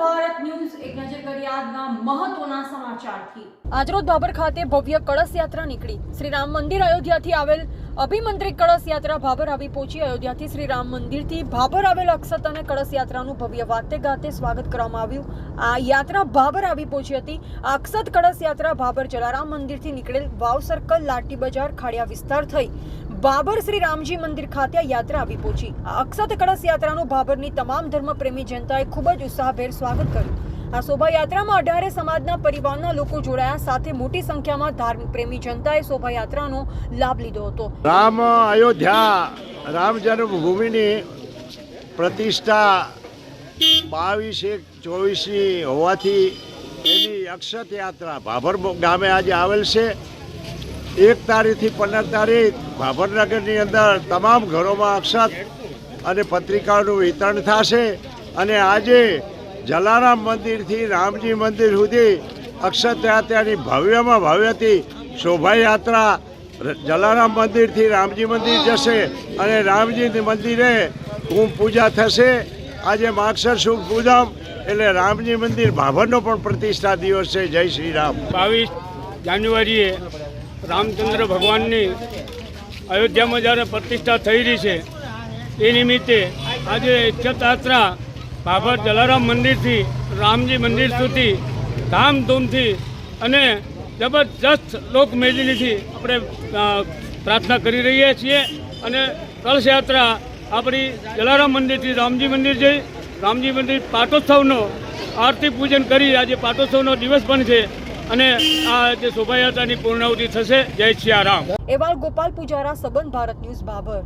Bharat News આજરોજ બાબર ખાતે ભવ્ય કળશ યાત્રા નીકળી. શ્રી રામ મંદિર અયોધ્યાથી આવેલ અભિમંત્રી કળશ યાત્રા ભાબર આવી પહોંચી. અયોધ્યાથી શ્રી રામ મંદિરથી ભાબર આવેલ અક્ષત અને કળશ યાત્રાનું ભવ્ય વાતે ગાતે સ્વાગત કરવામાં આવ્યું. આ યાત્રા ભાબર આવી પહોંચી હતી. આ અક્ષત કળશ યાત્રા ભાબર જલારામ મંદિરથી નીકળેલ વાવ સર્કલ, લાટી બજાર, ખાડિયા વિસ્તાર થઈ બાબર શ્રી રામજી મંદિર ખાતે આ યાત્રા આવી પહોંચી. આ અક્ષત કળશ યાત્રાનું ભાબરની તમામ ધર્મપ્રેમી જનતાએ ખૂબ જ ઉત્સાહભેર સ્વાગત કર્યું. આ શોભાયાત્રામાં અઢારે સમાજના પરિવારના લોકો જોડાયા સાથે મોટી સંખ્યામાં ધાર્મિક પ્રેમી જનતાએ શોભાયાત્રાનો લાભ લીધો હતો. રામ અયોધ્યા, રામ જન્મભૂમિની પ્રતિષ્ઠા બાવીસ એક ચોવીસની હોવાથી એની અક્ષત યાત્રા ભાભર ગામે આજે આવેલ છે. એક તારીખથી પંદર તારીખ ભાભરનગરની અંદર તમામ ઘરોમાં અક્ષત અને પત્રિકાઓનું વિતરણ થશે અને આજે જલારામ મંદિરથી રામજી મંદિર સુધી અક્ષત યાત્રાની ભવ્યમાં ભવ્યથી શોભાયાત્રા જલારામ મંદિરથી રામજી મંદિર જશે અને રામજી મંદિરે કુંભ પૂજા થશે. આજે માક્ષર શુભ પૂજમ એટલે રામજી મંદિર ભાભરનો પણ પ્રતિષ્ઠા દિવસ છે. જય શ્રી રામ. બાવીસ જાન્યુઆરીએ રામચંદ્ર ભગવાનની અયોધ્યામાં જ્યારે પ્રતિષ્ઠા થઈ રહી છે, એ નિમિત્તે આજે યાત્રા ભાભર જલારામ મંદિરથી, રામજી મંદિર સુધી, ધામધૂમથી અને જબરજસ્ત લોકમેદનીથી આપણે પ્રાર્થના કરી રહ્યા છીએ. અને કળશયાત્રા આપણી જલારામ મંદિરથી રામજી મંદિર જઈ, રામજી મંદિર પાટોત્સવનો આરતી પૂજન કરી આજે પાટોત્સવનો દિવસ પણ છે. અને આ જે શોભાયાત્રાની પૂર્ણાવતી થશે, જય સિયા રામ. એવાલ ગોપાલ પૂજારા સબન ભારત ન્યૂઝ બાબર.